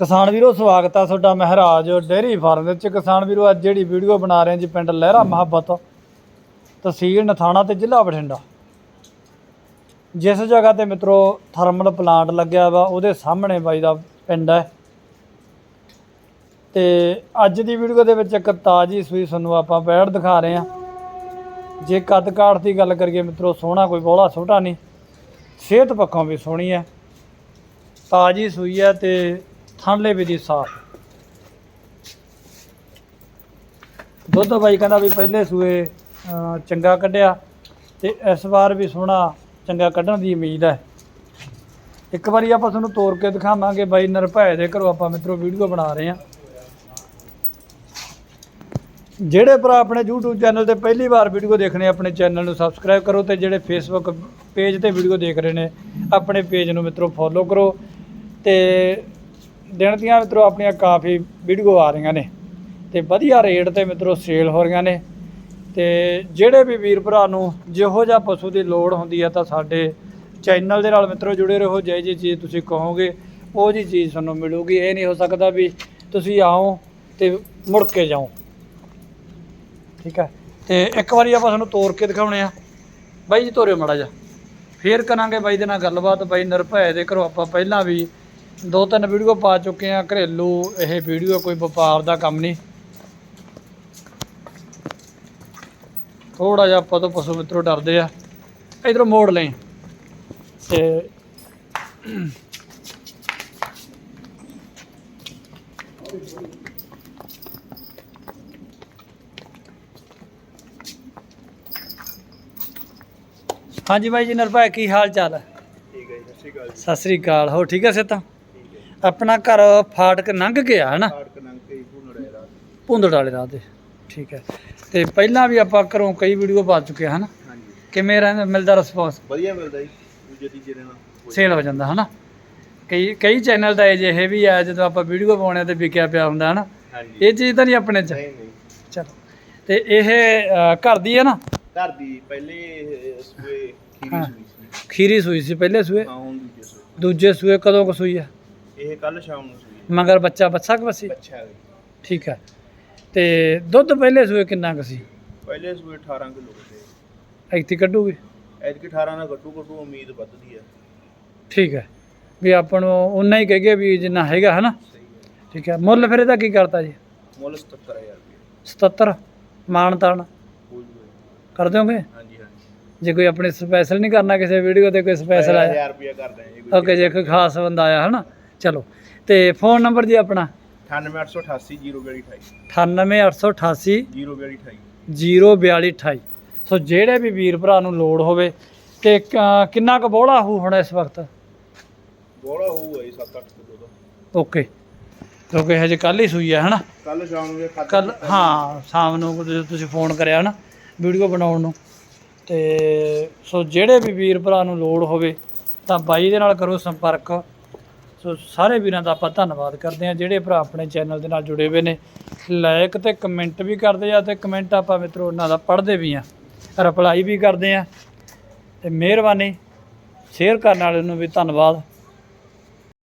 ਕਿਸਾਨ ਵੀਰੋ, ਸਵਾਗਤ ਆ ਤੁਹਾਡਾ ਮਹਾਰਾਜ ਡੇਅਰੀ ਫਾਰਮ ਦੇ ਵਿੱਚ। ਕਿਸਾਨ ਵੀਰੋ, ਅੱਜ ਜਿਹੜੀ ਵੀਡੀਓ ਬਣਾ ਰਹੇ ਹਾਂ ਜੀ ਪਿੰਡ ਲਹਿਰਾ ਮੁਹੱਬਤ, ਤਹਿਸੀਲ ਨਥਾਣਾ ਤੇ ਜ਼ਿਲ੍ਹਾ ਬਠਿੰਡਾ। ਜਿਸ ਜਗ੍ਹਾ ਤੇ ਮਿੱਤਰੋ, ਥਰਮਲ ਪਲਾਂਟ ਲੱਗਿਆ ਵਾ, ਉਹਦੇ ਸਾਹਮਣੇ ਬਾਈ ਦਾ ਪਿੰਡ ਹੈ। ਤੇ ਅੱਜ ਦੀ ਵੀਡੀਓ ਦੇ ਵਿੱਚ ਇੱਕ ਤਾਜੀ ਸੂਈ ਤੁਹਾਨੂੰ ਆਪਾਂ ਬੈੜ ਦਿਖਾ ਰਹੇ ਹਾਂ। ਜੇ ਕੱਦ ਕਾਠ ਦੀ ਗੱਲ ਕਰੀਏ ਮਿੱਤਰੋ, ਸੋਹਣਾ ਕੋਈ ਬੋਲਾ ਛੋਟਾ ਨਹੀਂ, ਸਿਹਤ ਪੱਖੋਂ ਵੀ ਸੋਹਣੀ ਹੈ। ਤਾਜੀ ਸੂਈ ਹੈ ਤੇ ਥਣਲੇ ਵੀ ਦੀ ਸਾਫ਼। ਦੁੱਧ ਬਾਈ ਕਹਿੰਦਾ ਵੀ ਪਹਿਲੇ ਸੂਏ ਅਹ, ਚੰਗਾ ਕੱਢਿਆ ਤੇ ਇਸ ਵਾਰ ਵੀ ਸੋਹਣਾ ਚੰਗਾ ਕੱਢਣ ਦੀ ਉਮੀਦ ਹੈ। ਇੱਕ ਵਾਰੀ ਆਪਾਂ ਤੁਹਾਨੂੰ ਤੋਰ ਕੇ ਦਿਖਾਵਾਂਗੇ ਬਾਈ ਨਿਰਭੈ ਦੇ ਘਰੋਂ ਆਪਾਂ ਮਿੱਤਰੋ ਵੀਡੀਓ ਬਣਾ ਰਹੇ ਹਾਂ। ਜਿਹੜੇ ਭਰਾ ਆਪਣੇ YouTube ਚੈਨਲ ਤੇ ਪਹਿਲੀ ਵਾਰ ਵੀਡੀਓ ਦੇਖਣੇ ਆਪਣੇ ਚੈਨਲ ਨੂੰ ਸਬਸਕ੍ਰਾਈਬ ਕਰੋ ਤੇ ਜਿਹੜੇ Facebook ਪੇਜ ਤੇ ਵੀਡੀਓ ਦੇਖ ਰਹੇ ਨੇ ਆਪਣੇ ਪੇਜ ਨੂੰ ਮਿੱਤਰੋ ਫੋਲੋ ਕਰੋ ਤੇ ਦਿਨ ਦੀਆਂ ਮਿੱਤਰੋ ਆਪਣੀਆਂ ਕਾਫੀ ਵੀਡੀਓ ਆ ਰਹੀਆਂ ਨੇ ਤੇ ਵਧੀਆ ਰੇਟ ਤੇ ਮਿੱਤਰੋ ਸੇਲ ਹੋ ਰਹੀਆਂ ਨੇ ਤੇ ਜਿਹੜੇ ਵੀ ਵੀਰ ਭਰਾ ਨੂੰ ਜਿਹੋ ਜਿਹਾ ਪਸ਼ੂ ਦੀ ਲੋੜ ਹੁੰਦੀ ਹੈ ਤਾਂ ਸਾਡੇ ਚੈਨਲ ਦੇ ਨਾਲ ਮਿੱਤਰੋ ਜੁੜੇ ਰਹੋ ਜਿਹੀ ਜੀ ਚੀਜ਼ ਤੁਸੀਂ ਕਹੋਗੇ, ਉਹ ਜੀ ਚੀਜ਼ ਤੁਹਾਨੂੰ ਮਿਲੂਗੀ। ਇਹ ਨਹੀਂ ਹੋ ਸਕਦਾ ਵੀ ਤੁਸੀਂ ਆਓ ਤੇ ਮੁੜ ਕੇ ਜਾਓ। ਠੀਕ ਹੈ ਤੇ ਇੱਕ ਵਾਰੀ ਆਪਾਂ ਤੁਹਾਨੂੰ ਤੋੜ ਕੇ ਦਿਖਾਉਣੇ ਆ। ਬਾਈ ਜੀ, ਤੋਰਿਓ ਮੜਾ ਜਾ ਫੇਰ ਕਰਾਂਗੇ ਬਾਈ ਦੇ ਨਾਲ ਗੱਲਬਾਤ। ਬਾਈ ਨਿਰਭੈ ਦੇ ਘਰੋਂ ਆਪਾਂ ਪਹਿਲਾਂ ਵੀ ਦੋ ਤਿੰਨ ਵੀਡੀਓ ਪਾ ਚੁੱਕੇ ਆ ਘਰੇਲੂ ਇਹ ਵੀਡੀਓ ਕੋਈ ਵਪਾਰ ਦਾ ਕੰਮ ਨਹੀਂ। ਥੋੜਾ ਜਿਹਾ ਆਪਾਂ ਤੋਂ ਪਸ਼ੂ ਮਿੱਤਰੋ ਡਰਦੇ ਆ। ਇਧਰੋਂ ਮੋੜ ਲਈ ਤੇ ਹਾਂਜੀ ਬਾਈ ਜੀ ਨਿਰਭੈ ਕੀ ਹਾਲ ਚਾਲ? ਹੈ ਠੀਕ ਹੈ ਜੀ ਸਤਿ ਸ਼੍ਰੀ ਅਕਾਲ ਸਤਿ ਸ੍ਰੀ ਅਕਾਲ। ਹੋ ਠੀਕ ਹੈ ਸਿੱਤਾ ਠੀਕ ਹੈ ਆਪਣਾ ਘਰ ਫਾਟਕ ਲੰਘ ਗਿਆ ਹੈ ਨਾ ਕਾਰਡ ਕਨੰਗ ਤੇ। ਭੁੰਨੜੇ ਦਾ ਭੁੰਦੜ ਵਾਲੇ ਰਾਹ ਤੇ ਠੀਕ ਹੈ। ਤੇ ਪਹਿਲਾਂ ਵੀ ਆਪਾਂ ਘਰੋਂ ਕਈ ਵੀਡੀਓ ਪਾ ਚੁੱਕੇ ਹਨਾ? ਹਾਂਜੀ। ਕਿਵੇਂ ਰਹਿੰਦਾ ਮਿਲਦਾ ਰਿਸਪੌਂਸ ਵਧੀਆ ਮਿਲਦਾ ਜੀ ਦੂਜੇ ਤੀਜੇ ਦਿਨ। ਸੇਲ ਹੋ ਜਾਂਦਾ ਹਨਾ? ਕਈ ਕਈ ਚੈਨਲ ਤਾਂ ਅਜਿਹੇ ਵੀ ਆ ਜਦੋਂ ਆਪਾਂ ਵੀਡੀਓ ਪਾਉਣੇ ਤੇ ਵਿਕਿਆ ਪਿਆ ਹੁੰਦਾ ਹਨਾ? ਹਾਂਜੀ। ਇਹ ਚੀਜ਼ ਤਾਂ ਨਹੀਂ ਆਪਣੇ ਚ। ਨਹੀਂ ਨਹੀਂ। ਚਲੋ। ਤੇ ਇਹ ਅ, ਘਰ ਦੀ ਹੈ ਨਾ? ਘਰ ਦੀ ਪਹਿਲੇ ਸੂਏ ਖੀਰੀ ਹਾਂ। ਸੂਈ ਸੀ। ਖੀਰੀ ਸੂਈ ਸੀ ਪਹਿਲੇ ਸੂਏ? ਹਾਂ ਹੁਣ ਦੂਜੇ ਸੂਏ। ਦੂਜੇ ਸੂਏ ਕਦੋਂ ਕੁ ਸੂਈ ਆ? ਇਹ ਕੱਲ ਸ਼ਾਮ ਨੂੰ ਸੂਈ ਮਗਰ ਬੱਚਾ ਬੱਸਾ ਕਿ ਬੱਸੀ? ਹੈ। ਠੀਕ ਹੈ। ਤੇ ਦੁੱਧ ਪਹਿਲੇ ਸੂਏ ਕਿੰਨਾ ਕੁ ਸੀ? ਪਹਿਲੇ ਸੂਏ 18 ਕਿਲੋ ਦੇ ਇੱਥੇ ਕੱਢੂਗੀ? ਐਤਕੀ 18 ਨਾਲ ਗੱਟੂ ਗੱਟੂ ਉਮੀਦ ਵੱਧਦੀ ਹੈ। ਠੀਕ ਹੈ। ਵੀ ਆਪਾਂ ਨੂੰ ਉਨਾ ਹੀ ਕਹਗੇ ਵੀ ਜਿੰਨਾ ਹੈਗਾ ਹਨਾ? ਸਹੀ ਹੈ। ਠੀਕ ਹੈ। ਮੁੱਲ ਫਿਰ ਇਹਦਾ ਕੀ ਕਰਤਾ ਜੀ? ਮੁੱਲ 77000 ਰੁਪਏ। 77 ਮਾਨ ਤਾਨ ਹੋ ਜੂਗਾ ਕਰ ਦਿਓਗੇ ਹਾਂਜੀ ਹਾਂਜੀ। ਜੇ ਕੋਈ ਆਪਣੇ ਸਪੈਸ਼ਲ ਨਹੀਂ ਕਰਨਾ ਕਿਸੇ ਵੀਡੀਓ ਤੇ ਕੋਈ ਸਪੈਸ਼ਲ ਆਇਆ। 1000 ਰੁਪਏ ਕਰ ਦਾਂਗੇ ਜੀ ਓਕੇ ਜੇ ਕੋਈ ਖਾਸ ਬੰਦਾ ਆਇਆ ਹਨਾ? ਚਲੋ। ਤੇ ਫੋਨ ਨੰਬਰ ਜੀ ਆਪਣਾ? 98888 0228 98888 0228 04228 ਸੋ ਜਿਹੜੇ ਵੀ ਵੀਰ ਭਰਾ ਨੂੰ ਲੋੜ ਹੋਵੇ ਤੇ ਕਿੰਨਾ ਕੁ ਬੋਲਾ ਹੋ ਹੁਣ ਇਸ ਵਕਤ? ਬੋਲਾ ਹੋਊਗਾ ਜੀ 7-8 ਕਿਲੋ ਦਾ ਓਕੇ। ਕਿਉਂਕਿ ਹਜੇ ਕੱਲ ਹੀ ਸੂਈ ਹੈ ਹਨਾ? ਕੱਲ ਸ਼ਾਮ ਨੂੰ ਕੱਲ ਹਾਂ ਸ਼ਾਮ ਨੂੰ ਤੁਸੀਂ ਫੋਨ ਕਰਿਆ ਨਾ ਵੀਡੀਓ ਬਣਾਉਣ ਨੂੰ। ਤੇ ਸੋ ਜਿਹੜੇ ਵੀ ਵੀਰ ਭਰਾ ਨੂੰ ਲੋੜ ਹੋਵੇ ਤਾਂ ਬਾਈ ਦੇ ਨਾਲ ਕਰੋ ਸੰਪਰਕ। ਸੋ ਸਾਰੇ ਵੀਰਾਂ ਦਾ ਆਪਾਂ ਧੰਨਵਾਦ ਕਰਦੇ ਹਾਂ। ਜਿਹੜੇ ਭਰਾ ਆਪਣੇ ਚੈਨਲ ਦੇ ਨਾਲ ਜੁੜੇ ਹੋਏ ਨੇ, ਲਾਇਕ ਤੇ ਕਮੈਂਟ ਵੀ ਕਰਦੇ ਆ ਤੇ ਕਮੈਂਟ ਆਪਾਂ ਮਿੱਤਰੋ ਉਹਨਾਂ ਦਾ ਪੜ੍ਹਦੇ ਵੀ ਆ, ਰਿਪਲਾਈ ਵੀ ਕਰਦੇ ਆ। ਤੇ ਮਿਹਰਬਾਨੀ, ਸ਼ੇਅਰ ਕਰਨ ਵਾਲੇ ਨੂੰ ਵੀ ਧੰਨਵਾਦ।